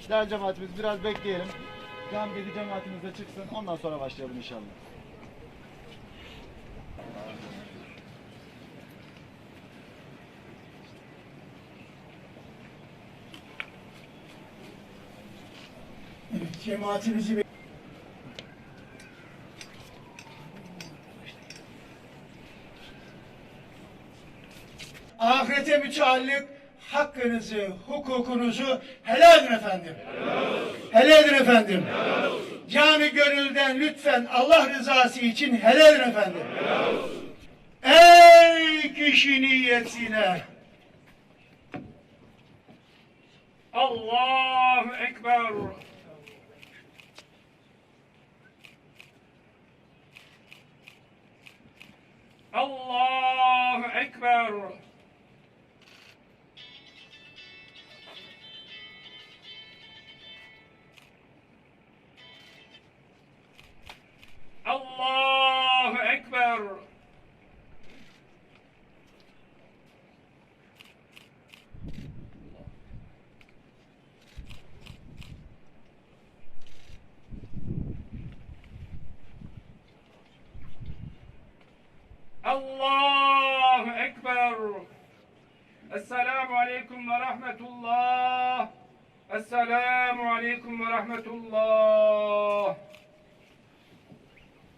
İşler cemaatimiz biraz bekleyelim. Gambedi cemaatimiz de çıksın. Ondan sonra başlayalım inşallah. Cemaatimizi ahirete müteallik hakkınızı, hukukunuzu helal edin efendim. Helal edin efendim. Canı gönülden lütfen Allah rızası için helal edin efendim. Ey kişi niyetine. Allahu Ekber. Allahu Ekber. Allahu Ekber. Allahu Ekber. Esselamu Aleyküm ve Rahmetullah. Esselamu Aleyküm ve Rahmetullah.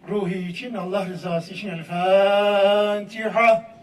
Ruhi için, Allah rızası için El Fatiha.